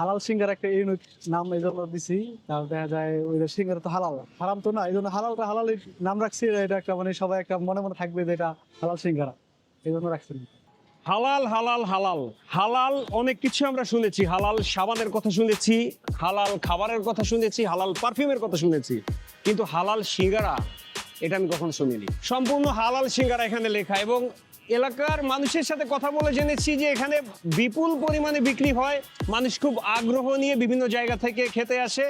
হালাল সিঙ্গার একটা ইউনিক নাম এই জন্য দিছি। তারপর দেখা যায় ওই সিঙ্গার তো হালাল। হারাম তো না, এই জন্য হালালটা হালাল নাম রাখছি এটা একটা মানে সবাই একটা মনে মনে থাকবে যে এটা হালাল সিঙ্গারা। এই জন্য রাখছি। হালাল হালাল হালাল। হালাল অনেক কিছু আমরা শুনেছি। হালাল সাবানের কথা শুনেছি, হালাল খাবারের কথা শুনেছি, হালাল পারফিউমের কথা শুনেছি। কিন্তু হালাল সিঙ্গারা এটা আমি কখনো শুনিনি। সম্পূর্ণ হালাল সিঙ্গারা এখানে লেখা এবং এলাকার মানুষের সাথে কথা বলে জেনেছি যে এখানে বিপুল পরিমাণে বিক্রি হয়। মানুষ খুব আগ্রহ নিয়ে বিভিন্ন জায়গা থেকে খেতে আসে।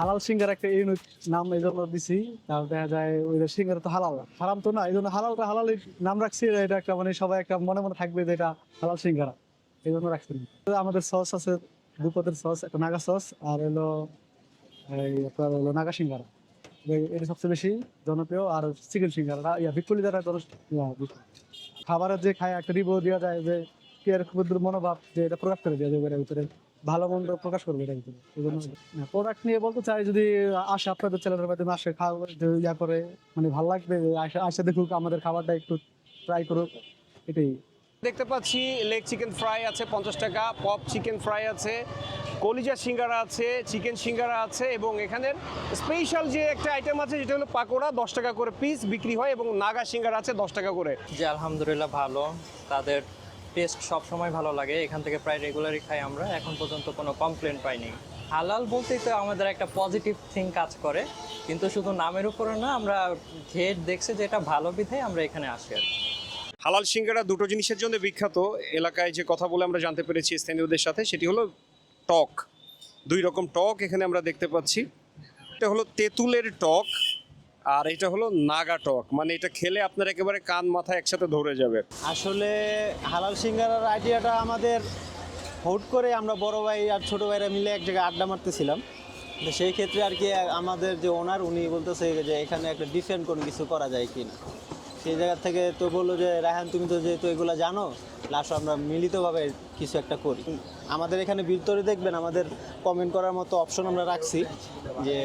হালাল সিঙ্গার একটা ইউনিক নাম এই জন্য দিছি। তারপর দেখা যায় ওই সিঙ্গার তো হালাল। হারাম তো না, এই জন্য হালালটা হালাল নাম রাখছি। এটা একটা মানে সবাই একটা মনে মনে থাকবে যে এটা হালাল সিঙ্গারা। এই জন্য রাখছি। আমাদের সস আছে, দুপদের সস, একটা নাগা সস, আর হলো, এই আপনার হলো নাগা সিঙ্গারা। এটা সবচেয়ে বেশি জনপ্রিয়, আর চিকেন সিঙ্গারা ইয়া বিপুলি দ্বারা জন। খাবারের যে খায় একটা রিভিউ দেওয়া যায় যে কেয়ার ক্ষুদ্র মনোভাব যে এটা প্রকাশ করে দেওয়া যাবে এর ভিতরে। ভালো মন্দ প্রকাশ করবে এটার ভিতরে। প্রোডাক্ট নিয়ে বলতে চাই যদি আসে আপনাদের চ্যানেলের মাধ্যমে আসে যে ইয়া করে মানে ভালো লাগবে আসে দেখুক আমাদের খাবারটা একটু ট্রাই করুক এটাই। দেখতে পাচ্ছি লেগ চিকেন ফ্রাই আছে পঞ্চাশ টাকা পপ চিকেন ফ্রাই আছে কলিজা সিঙ্গারা আছে চিকেন সিঙ্গারা আছে এবং এখানের স্পেশাল যে একটা আইটেম আছে যেটা হলো পাকোড়া দশ টাকা করে পিস বিক্রি হয় এবং নাগা সিঙ্গারা আছে দশ টাকা করে। যে আলহামদুলিল্লাহ ভালো। তাদের টেস্ট সব সময় ভালো লাগে। এখান থেকে প্রায় রেগুলারই খাই আমরা। এখন পর্যন্ত কোনো কমপ্লেন পাইনি। হালাল বলতেই তো আমাদের একটা পজিটিভ থিং কাজ করে। কিন্তু শুধু নামের উপরে না আমরা খেয়ে দেখছি যে এটা ভালো বিধায় আমরা এখানে আসি আর হালাল সিঙ্গারা দুটো জিনিসের জন্য বিখ্যাত। এলাকায় যে কথা বলে আমরা জানতে পেরেছি স্থানীয়দের সাথে সেটি হলো টক, দুই রকম টক এখানে আমরা দেখতে পাচ্ছি। এটা হলো তেঁতুলের টক আর এটা হলো নাগা টক। মানে এটা খেলে আপনার একেবারে কান, মাথা একসাথে ধরে যাবে। আসলে হালাল সিঙ্গারার আইডিয়াটা আমাদের হুট করে আমরা বড় ভাই আর ছোট ভাইরা মিলে এক জায়গায় আড্ডা মারতেছিলাম। তো সেই ক্ষেত্রে আর কি আমাদের যে ওনার উনি বলতেছে যে এখানে একটা ডিফারেন্ট কোনো কিছু করা যায় কি না সেই জায়গা থেকে তো বলল যে, রায়হান, তুমি তো যেহেতু এগুলো জানো লাস্ট আমরা মিলিতভাবে কিছু একটা করি। আমাদের এখানে ভিতরে দেখবেন, আমাদের কমেন্ট করার মতো অপশন আমরা রাখছি যে,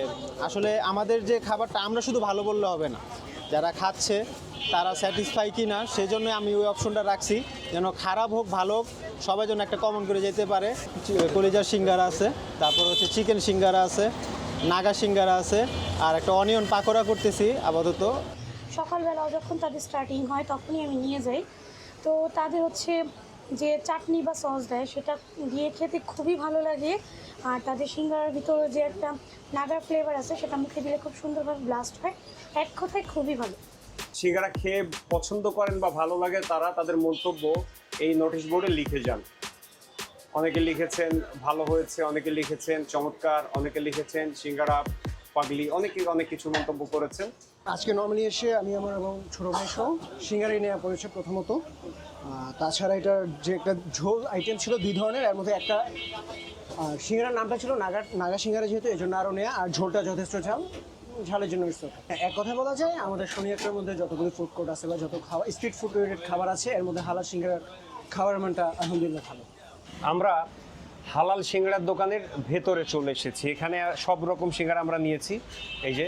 আসলে আমাদের যে খাবারটা আমরা শুধু ভালো বললে হবে না। যারা খাচ্ছে, তারা স্যাটিসফাই কি না সেই জন্য আমি ওই অপশনটা রাখছি। যেন খারাপ হোক, ভালো হোক, সবাই যেন একটা কমন করে যেতে পারে। কলিজার সিঙ্গারা আছে, তারপর হচ্ছে চিকেন সিঙ্গারা আছে, নাগা সিঙ্গারা আছে, আর একটা অনিয়ন পাকোড়া করতেছি, আপাতত। সকালবেলাও যখন তাদের স্টার্টিং হয়, তখনই আমি নিয়ে যাই। তো তাদের হচ্ছে যে চাটনি বা সস দেয়, সেটা দিয়ে খেতে খুবই ভালো লাগে। আর তাদের সিঙ্গারার ভিতরে যে একটা নাগার ফ্লেভার আছে, সেটা মুখে দিলে খুব সুন্দরভাবে ব্লাস্ট হয়। এক কথায় খুবই ভালো। সিঙ্গারা খেয়ে পছন্দ করেন বা ভালো লাগে, তারা তাদের মন্তব্য এই নোটিশ বোর্ডে লিখে যান। অনেকে লিখেছেন, ভালো হয়েছে অনেকে লিখেছেন, চমৎকার অনেকে লিখেছেন, সিঙ্গারা পাগলি অনেকে অনেক কিছু মন্তব্য করেছেন। আজকে নর্মালি এসে আমি আমার এবং ছোটো ভাই সহ সিঙ্গারি নেওয়া পড়েছে প্রথমত। তাছাড়া এটার যে একটা ঝোল আইটেম ছিল দুই ধরনের, এর মধ্যে একটা সিঙ্গারার নামটা ছিল নাগা নাগা সিঙ্গারা যেহেতু এই জন্য আরও নেওয়া আর ঝোলটা যথেষ্ট ঝাল, ঝালের জন্য ইটস এক কথায় বলা যায়, আমাদের শনিয়াকের মধ্যে যতগুলি ফুড কোর্ট আছে বা যত খাবার স্ট্রিট ফুড রিলেটেড খাবার আছে, এর মধ্যে হালা সিঙ্গারার খাবার মানটা আলহামদুলিল্লাহ ভালো। আমরা হালাল সিঙ্গারার দোকানের ভেতরে চলে এসেছি। এখানে সব রকম সিঙ্গারা আমরা নিয়েছি। এই যে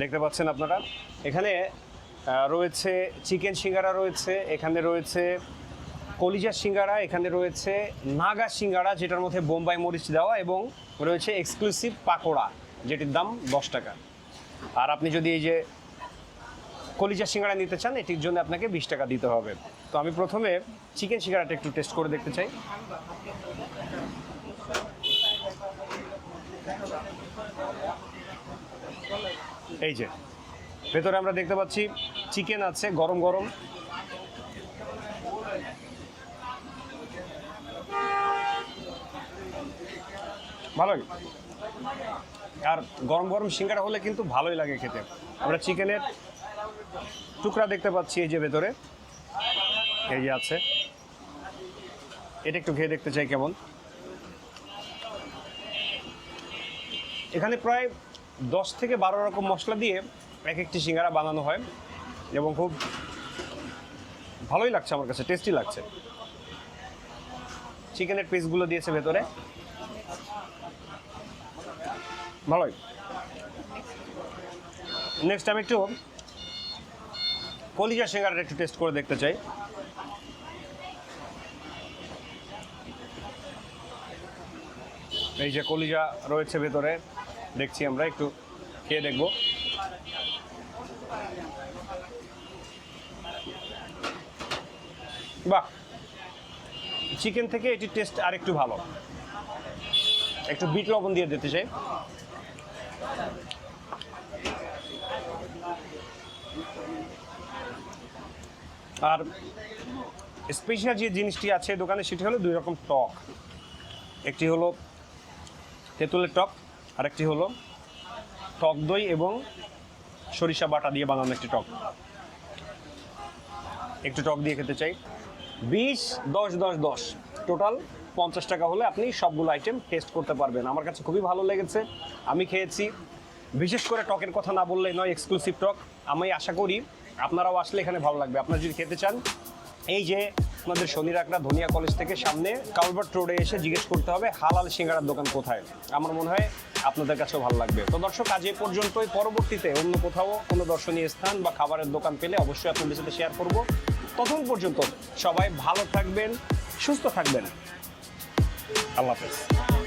দেখতে পাচ্ছেন আপনারা। এখানে রয়েছে চিকেন সিঙ্গারা রয়েছে, এখানে রয়েছে কলিজা সিঙ্গারা, এখানে রয়েছে নাগা সিঙ্গারা, যেটার মধ্যে বোম্বাই মরিচ দেওয়া এবং রয়েছে এক্সক্লুসিভ পাকোড়া, যেটির দাম দশ টাকা। আর আপনি যদি এই যে কলিজা সিঙ্গারা নিতে চান, এটির জন্য আপনাকে বিশ টাকা দিতে হবে। তো আমি প্রথমে চিকেন সিঙ্গারাটা একটু টেস্ট করে দেখতে চাই। এই যে, ভেতরে আমরা দেখতে পাচ্ছি চিকেন আছে, গরম গরম। ভালোই আর গরম গরম সিঙ্গারা হলে কিন্তু ভালোই লাগে খেতে। আমরা চিকেনের টুকরা দেখতে পাচ্ছি এই যে ভেতরে। এই যে আছে। এটা একটু খেয়ে দেখতে চাই কেমন। এখানে প্রায় দশ থেকে বারো রকম মশলা দিয়ে এক একটি সিঙ্গারা বানানো হয় এবং খুব ভালোই লাগছে আমার কাছে টেস্টি লাগছে। চিকেনের পিসগুলো দিয়েছে ভেতরে। ভালোই। নেক্সট আমি একটু কলিজা সিঙ্গারাটা একটু টেস্ট করে দেখতে চাই। এই যে কলিজা রয়েছে ভেতরে। দেখছি আমরা, একটু খেয়ে দেখব। বাহ! চিকেন থেকে এটির টেস্ট আর একটু ভালো। একটু বিট লবণ দিয়ে দিতে চাই। আর স্পেশাল যে জিনিসটি আছে দোকানে, সেটি হলো দুই রকম টক। একটি হলো তেঁতুলের টক আর একটি হলো টক দই এবং সরিষা বাটা দিয়ে বানানো একটি টক। একটু টক দিয়ে খেতে চাই। বিশ, দশ দশ দশ। টোটাল পঞ্চাশ টাকা হলে আপনি সবগুলো আইটেম টেস্ট করতে পারবেন। আমার কাছে খুবই ভালো লেগেছে। আমি খেয়েছি। বিশেষ করে টকের কথা না বললে নয় এক্সক্লুসিভ টক। আমি আশা করি আপনারাও আসলে এখানে ভালো লাগবে। আপনারা যদি খেতে চান এই যে আপনাদের শনি রাখরা ধনিয়া কলেজ থেকে সামনে কালভার্ট রোডে এসে জিজ্ঞেস করতে হবে, হালাল সিঙ্গারার দোকান কোথায়? আমার মনে হয় আপনাদের কাছেও ভালো লাগবে। তো দর্শক, আজ এ পর্যন্তই। পরবর্তীতে অন্য কোথাও কোনো দর্শনীয় স্থান বা খাবারের দোকান পেলে অবশ্যই আপনাদের সাথে শেয়ার করব। তখন পর্যন্ত সবাই ভালো থাকবেন, সুস্থ থাকবেন। আল্লাহ হাফেজ।